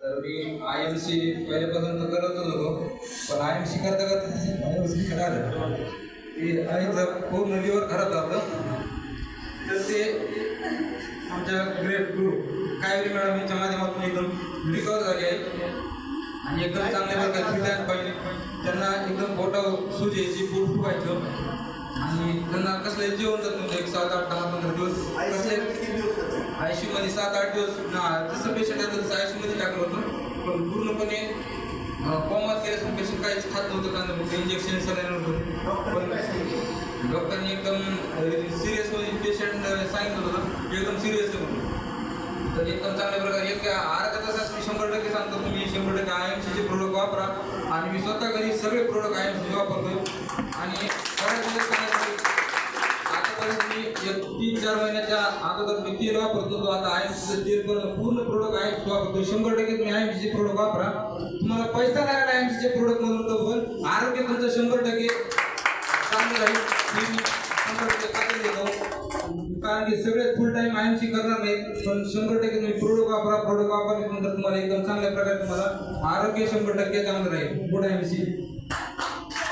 तर मी I M C पहिल्यापासून तर करतच होतो पण आय एम सी करता करता आय एम सी खराब ते आईचं खूप नदीवर खराब झालं तर ते आमच्या ग्रेट ग्रुप कावेरी मॅडम यांच्या माध्यमातून एकदम रिकवर झाली. आहे आणि एकदम चांगल्या प्रकारे फिटॅन पाहिजे त्यांना एकदम फोटो सूज यायची पोट फुगायचं आणि त्यांना कसलं जेवण जात नव्हतं एक सात आठ दहा पंधरा दिवस कसले आयसीयू मध्ये सात आठ दिवस जसं पेशंट आहे तसं आयसीयू मध्ये टाकलं होतं. पण पूर्णपणे कॉमर्स गेल्यासून पेशंट काहीच खात नव्हतं कांदा फक्त इंजेक्शन सगळ्या नव्हतं पण डॉक्टरनी एकदम सिरियसमध्ये पेशंट सांगितलं होतं एकदम सिरियस आहे म्हणून. तर एकदम चांगल्या प्रकारे एक अर्धा तासात मी शंभर टक्के सांगतो तुम्ही शंभर टक्के आय एम सीचे प्रोडक्ट वापरा. आणि मी स्वतः घरी सगळे प्रोडक्ट आय एम सी वापरतो आणि एक तीन चार महिन्याच्या अगोदर मी तेल वापरतो तो आता आय तेल पण पूर्ण प्रोडक्ट आय वापरतो शंभर टक्के तुम्ही आय प्रोडक्ट वापरा. तुम्हाला पैसा लागला आय एम प्रोडक्ट म्हणून तो पण. आरोग्य तुमचं शंभर टक्के चांगलं राहील. मी शंभर टक्के खात्री देतो. कारण की सगळे फुल टाइम आय सी करणार नाहीत पण शंभर टक्के तुम्ही प्रोडक्ट वापरा. प्रोडक्ट वापरल्यानंतर तुम्हाला एकदम चांगल्या प्रकारे तुम्हाला आरोग्य शंभर टक्के चांगलं राहील. Good I